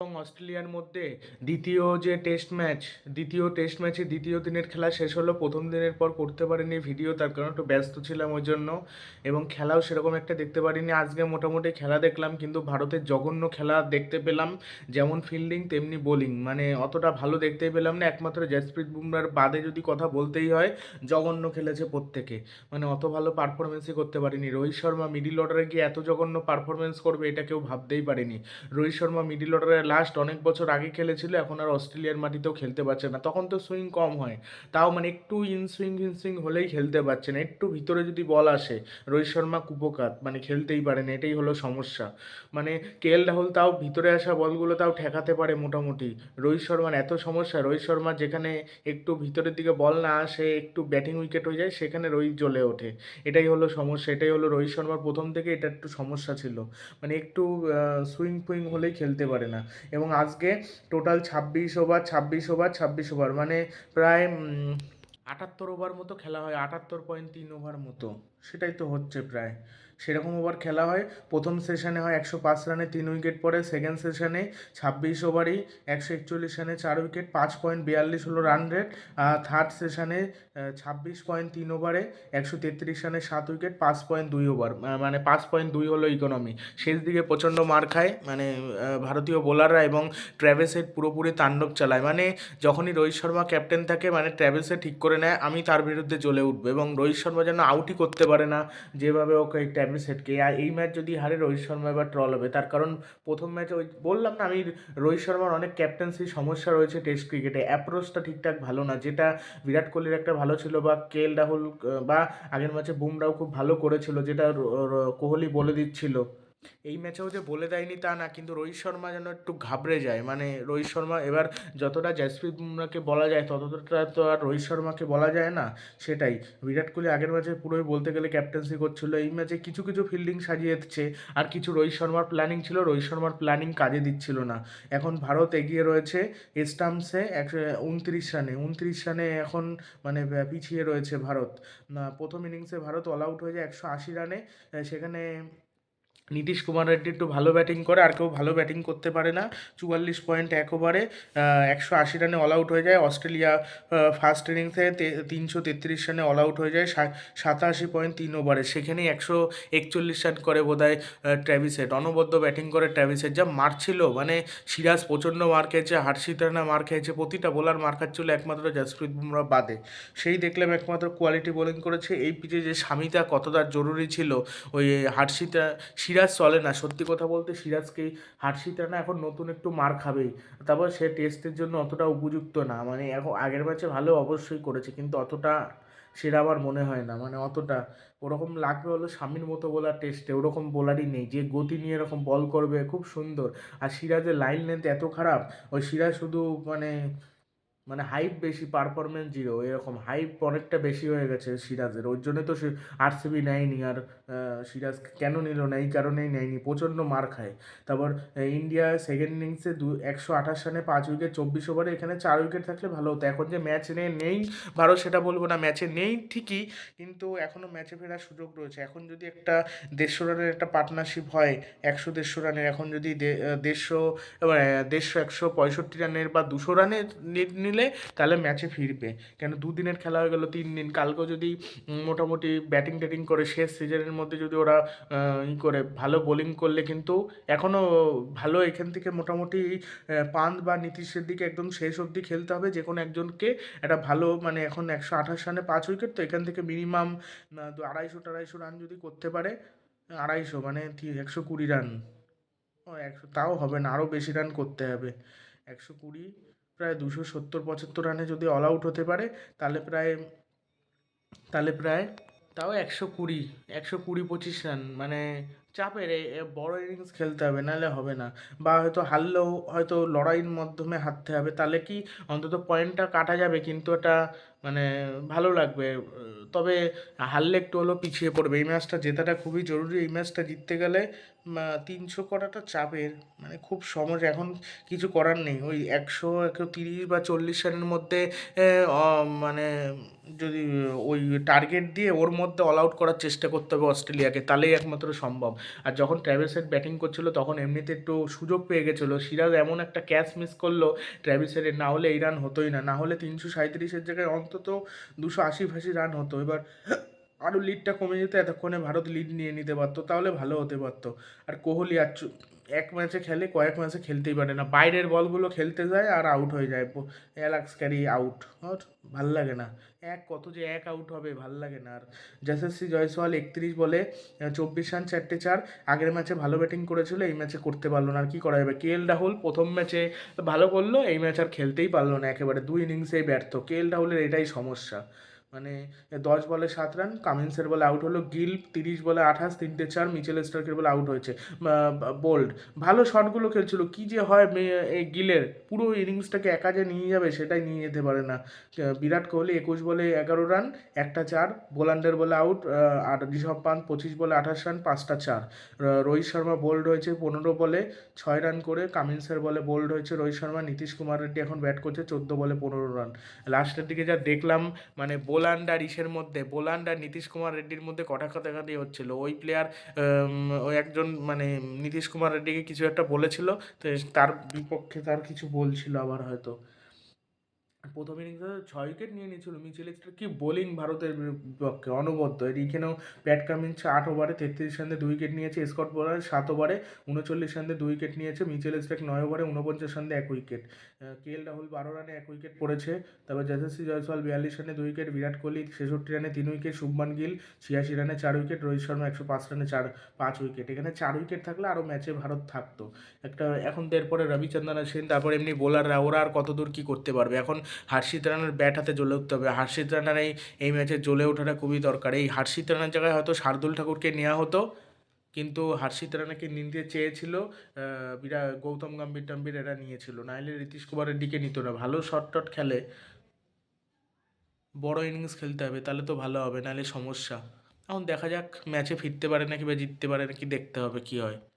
এবং অস্ট্রেলিয়ার মধ্যে দ্বিতীয় যে টেস্ট ম্যাচ দ্বিতীয় টেস্ট ম্যাচে দ্বিতীয় দিনের খেলা শেষ হলো, প্রথম দিনের পর করতে পারিনি ভিডিও, তার কারণ একটু ব্যস্ত ছিলাম ওই জন্য এবং খেলাও সেরকম একটা দেখতে পারিনি। আজকে মোটামুটি খেলা দেখলাম, কিন্তু ভারতের জঘন্য খেলা দেখতে পেলাম, যেমন ফিল্ডিং তেমনি বোলিং মানে অতটা ভালো দেখতেই পেলাম না, একমাত্র জসপ্রীত বুমরার বাদে যদি কথা বলতেই হয়, জঘন্য খেলেছে প্রত্যেকে। মানে অত ভালো পারফরমেন্সই করতে পারিনি। রোহিত শর্মা মিডিল অর্ডারে গিয়ে এত জঘন্য পারফরমেন্স করবে, এটা কেউ ভাবতেই পারেনি। রোহিত শর্মা মিডিল অর্ডারে লাস্ট অনেক বছর আগে খেলেছিল, এখন আর অস্ট্রেলিয়ার মাটিতেও খেলতে পারছে না। তখন তো সুইং কম হয়। তাও মানে একটু ইন সুইং হলেই খেলতে পারছে না। একটু ভিতরে যদি বল আসে, রোহিত শর্মা কুপোকাত মানে খেলতেই পারে না, এটাই হলো সমস্যা। মানে কে এল রাহুল তাও ভিতরে আসা বলগুলো তাও ঠেকাতে পারে মোটামুটি। রোহিত শর্মার এত সমস্যা, রোহিত শর্মা যেখানে একটু ভিতরের দিকে বল না আসে, একটু ব্যাটিং উইকেট হয়ে যায়, সেখানে রোহিত জ্বলে ওঠে। এটাই হলো সমস্যা, এটাই হলো রোহিত শর্মার প্রথম থেকে, এটা একটু সমস্যা ছিল। মানে একটু সুইং ফুইং হলেই খেলতে পারে না। এবং আজকে টোটাল ছাব্বিশ ওভার ছাব্বিশ ওভার ছাব্বিশ ওভার মানে প্রায় আটাত্তর ওভার মতো খেলা হয়, আটাত্তর পয়েন্ট তিন ওভার মতো। সেটাই তো হচ্ছে প্রায়। সেরকম ওভার খেলা হয়। প্রথম সেশনে হয় একশো পাঁচ রানে তিন উইকেট পড়ে। সেকেন্ড সেশনে ছাব্বিশ ওভারেই একশো একচল্লিশ রানে চার উইকেট পাঁচ পয়েন্ট বিয়াল্লিশ হলো রান রেট থার্ড সেশনে ছাব্বিশ পয়েন্ট তিন ওভারে একশো তেত্রিশ রানে সাত উইকেট পাঁচ পয়েন্ট দুই ওভার মানে পাঁচ পয়েন্ট দুই হলো ইকোনমি শেষ দিকে প্রচণ্ড মার খায় মানে ভারতীয় বোলাররা এবং ট্র্যাভেসের পুরোপুরি তাণ্ডব চালায়। মানে যখনই রোহিত শর্মা ক্যাপ্টেন থাকে মানে ট্র্যাভেসে ঠিক করে নেয়, আমি তার বিরুদ্ধে জ্বলে উঠবো এবং রোহিত শর্মা যেন আউটই করতে পারে না। যেভাবে ওকে ট্র্যাভেস সেটকে আর এই ম্যাচ যদি হারে রোহিত শর্মা এবার ট্রল হবে, তার কারণ প্রথম ম্যাচে ওই বললাম না, আমি রোহিত শর্মার অনেক ক্যাপ্টেন্সি সমস্যা রয়েছে টেস্ট ক্রিকেটে অ্যাপ্রোচটা ঠিকঠাক ভালো না, যেটা বিরাট কোহলির একটা ভালো ছিল বা কে এল রাহুল, বা আগের ম্যাচে বুমরাও খুব ভালো করেছিল, যেটা কোহলি বলে দিচ্ছিল। এই ম্যাচেও যে বলে দেয়নি তা না, কিন্তু রোহিত শর্মা যেন একটু ঘাবড়ে যায়। মানে রোহিত শর্মা এবার যতটা জসপ্রীত বুমরাকে বলা যায়, ততটা তো আর রোহিত শর্মাকে বলা যায় না, সেটাই। বিরাট কোহলি আগের ম্যাচে পুরোই বলতে গেলে ক্যাপ্টেন্সি করছিল। এই ম্যাচে কিছু কিছু ফিল্ডিং সাজিয়েছে, আর কিছু রোহিত শর্মার প্ল্যানিং ছিল, রোহিত শর্মার প্ল্যানিং কাজে দিচ্ছিল না। এখন ভারত এগিয়ে রয়েছে স্টাম্পসে একশো উনত্রিশ রানে। উনত্রিশ রানে এখন মানে পিছিয়ে রয়েছে ভারত। প্রথম ইনিংসে ভারত অল আউট হয়ে যায় একশো আশি রানে। সেখানে নীতিশ কুমার রেড্ডি একটু ভালো ব্যাটিং করে, আর কেউ ভালো ব্যাটিং করতে পারে না। চুয়াল্লিশ পয়েন্ট এক ওভারে একশো আশি রানে অল আউট হয়ে যায়। অস্ট্রেলিয়া ফার্স্ট ইনিংসে তিনশো তেত্রিশ রানে অল আউট হয়ে যায়। সাতাশি পয়েন্ট তিন ওভারে, সেখানেই একশো একচল্লিশ রান করে বোধহয় ট্র্যাভিসেট অনবদ্য ব্যাটিং করে ট্র্যাভিসেট যা মারছিল মানে সিরাজ প্রচণ্ড মার খেয়েছে, হার্ষিত রানা মার খেয়েছে, প্রতিটা বোলার মার খাচ্ছিল একমাত্র জসপ্রীত বুমরা বাদে। সেই দেখলাম একমাত্র কোয়ালিটি বোলিং করেছে। এই পিচে যে স্বামীতা কতটা জরুরি ছিল, ওই হার্ষিতা সিরাজ চলে না। সত্যি কথা বলতে সিরাজকেই হার্ষিত রানা এখন নতুন একটু মার খাবেই। তারপর সে টেস্টের জন্য অতটা উপযুক্ত না। মানে এখন আগের ম্যাচে ভালো অবশ্যই করেছে, কিন্তু অতটা সেটা আমার মনে হয় না। মানে অতটা ওরকম লাগবে হলো স্বামীর মতো বোলার টেস্টে, ওরকম বোলারই নেই। যে গতি নিয়ে এরকম বল করবে, খুব সুন্দর। আর সিরাজের লাইন লেন্থ এত খারাপ, ওই সিরাজ শুধু মানে মানে হাইপ বেশি পারফরমেন্স জিরো এরকম হাইপ অনেকটা বেশি হয়ে গেছে সিরাজের। ওর জন্য তো সে আরসিবি নেয়নি আর সিরাজ কেন নিল না? এই কারণেই নেয়নি, প্রচণ্ড মার খায়। তারপর ইন্ডিয়া সেকেন্ড ইনিংসে দু, একশো আঠাশ রানে পাঁচ উইকেট চব্বিশ ওভারে এখানে চার উইকেট থাকলে ভালো হতো। এখন যে ম্যাচ নেই নেই, ভারত সেটা বলব না ম্যাচে নেই ঠিকই, কিন্তু এখনও ম্যাচে ফেরার সুযোগ রয়েছে। এখন যদি একটা দেড়শো রানের একটা পার্টনারশিপ হয়, একশো দেড়শো রানের, এখন যদি দেড়শো দেড়শো একশো পঁয়ষট্টি রানের বা দুশো রানের নিলে তাহলে ম্যাচে ফিরবে। কেন দুদিনের খেলা হয়ে গেলো তিন দিন কালকেও যদি মোটামুটি ব্যাটিং ট্যাটিং করে শেষ সিজনের মধ্যে যদি ওরা ই করে, ভালো বোলিং করলে কিন্তু এখনও ভালো এখান থেকে মোটামুটি পান্ত বা নীতিশের দিকে একদম শেষ অবধি খেলতে হবে। যে কোনো একজনকে একটা ভালো মানে এখন একশো আঠাশ রানে পাঁচ উইকেট তো এখান থেকে মিনিমাম আড়াইশো টাড়াইশো রান যদি করতে পারে, আড়াইশো মানে একশো কুড়ি রান ও একশো, তাও হবে না আরও বেশি রান করতে হবে। একশো কুড়ি, প্রায় দুশো সত্তর, পঁচাত্তর রানে যদি অল আউট হতে পারে, তাহলে প্রায় তাহলে প্রায় তাও একশো কুড়ি একশো কুড়ি পঁচিশ রান। মানে চাপের বড় ইনিংস খেলতে হবে, নাহলে হবে না। বা হয়তো হারলেও হয়তো লড়াইয়ের মাধ্যমে হারতে হবে। তাহলে কি অন্তত পয়েন্টটা কাটা যাবে? কিন্তু এটা মানে ভালো লাগবে, তবে হারলে একটু হলেও পিছিয়ে পড়বে। এই ম্যাচটা জেতাটা খুবই জরুরি। এই ম্যাচটা জিততে গেলে তিনশো করাটা চাপের মানে খুব সহজ। এখন কিছু করার নেই। ওই একশো একশো তিরিশ বা চল্লিশ রানের মধ্যে মানে যদি ওই টার্গেট দিয়ে ওর মধ্যে অল আউট করার চেষ্টা করতে হবে অস্ট্রেলিয়াকে, তাহলেই একমাত্র সম্ভব। আর যখন ট্র্যাভিস হেড ব্যাটিং করছিল, তখন এমনিতে একটু সুযোগ পেয়ে গেছিল। সিরাজ এমন একটা ক্যাচ মিস করল ট্র্যাভিস হেডের না হলে এই রান হতোই না। না হলে তিনশো সাঁত্রিশের জায়গায় অন্তত দুশো আশি ফাশি রান হতো। এবার আরও লিডটা কমে যেত, এতক্ষণে ভারত লিড নিয়ে নিতে পারতো, তাহলে ভালো হতে পারতো। আর কোহলি আর এক ম্যাচে খেলে, কয়েক ম্যাচে খেলতেই পারে না। বাইরের বলগুলো খেলতে যায় আর আউট হয়ে যায়। অ্যালাক্স ক্যারি আউট ভালো লাগে না। এক, কত যে এক আউট হবে, ভালো লাগে না। আর যশস্বী জয়সওয়াল একত্রিশ বলে চব্বিশ রান, চারটে চার। আগের ম্যাচে ভালো ব্যাটিং করেছিল, এই ম্যাচে করতে পারল না। আর কী করা যাবে? কে এল রাহুল প্রথম ম্যাচে ভালো করল, এই ম্যাচ আর খেলতেই পারল না। একেবারে দুই ইনিংসেই ব্যর্থ। কে এল রাহুলের এটাই সমস্যা। মানে দশ বলে সাত রান কামিন্সের বলে আউট হলো গিল তিরিশ বলে আঠাশ, তিনটে চার মিচেল স্টার্কের বলে আউট হয়েছে। বোল্ড ভালো শটগুলো খেলছিল, কি যে হয় এই গিলের পুরো ইনিংসটাকে একা যে নিয়ে যাবে, সেটাই নিয়ে যেতে পারে না। বিরাট কোহলি একুশ বলে এগারো রান একটা চার বোলান্ডের বলে আউট আর ঋষভ পান্ত পঁচিশ বলে আঠাশ রান পাঁচটা চার। রোহিত শর্মা বোল্ড হয়েছে, পনেরো বলে ছয় রান করে কামিন্সের বলে বোল্ড হয়েছে রোহিত শর্মা, নীতিশ কুমার রেড্ডি এখন ব্যাট করছে, চোদ্দ বলে পনেরো রান লাস্টের দিকে যা দেখলাম মানে বোলান্ড আর ইসের মধ্যে বোলান্ড আর নীতিশ কুমার রেড্ডির মধ্যে কটা কাটাকাটি হচ্ছিল। ওই প্লেয়ার ওই একজন মানে নীতিশ কুমার রেড্ডিকে কিছু একটা বলেছিল, তো তার বিপক্ষে তার কিছু বলছিল আবার হয়তো। প্রথম ইনিংসে ছয় উইকেট নিয়ে নিয়েছিল মিচেল স্টার্ক কি বোলিং ভারতের বিপক্ষে অনবদ্য। এর এখানেও প্যাট কামিন্স আট ওভারে তেত্রিশ রানে দুই উইকেট নিয়েছে, স্কট বোলার সাত ওভারে উনচল্লিশ রানে দুই উইকেট নিয়েছে, মিচেল স্টার্ক নয় ওভারে উনপঞ্চাশ রানে এক উইকেট কে এল রাহুল বারো রানে এক উইকেট পড়েছে, তারপর যশস্বী জয়সওয়াল বিয়াল্লিশ রানে দুই উইকেট বিরাট কোহলি ছেষট্টি রানে তিন উইকেট শুভমান গিল ছিয়াশি রানে চার উইকেট রোহিত শর্মা একশো পাঁচ রানে চার, পাঁচ উইকেট এখানে চার উইকেট থাকলে আরও ম্যাচে ভারত থাকতো। একটা এখন তো এরপরে রবিচন্দ্রন অশ্বিন তারপর এমনি বোলাররা ওরা আর কত দূর কী করতে পারবে? এখন হার্ষিত রানার ব্যাট হাতে জ্বলে উঠতে হবে। হার্ষিত রানার এই এই ম্যাচে জ্বলে ওঠাটা খুবই দরকার। এই হার্ষিত রানার জায়গায় হয়তো শার্দুল ঠাকুরকে নেওয়া হতো, কিন্তু হার্ষিত রানাকে নিতে চেয়েছিল বিরা, গৌতম গম্ভীর টম্ভীর এরা নিয়েছিল। নাহলে নীতিশ কুমারের দিকে নিত না। ভালো শট টট খেলে বড় ইনিংস খেলতে হবে, তাহলে তো ভালো হবে, নাহলে সমস্যা। এখন দেখা যাক ম্যাচে ফিরতে পারে নাকি বা জিততে পারে নাকি দেখতে হবে কী হয়।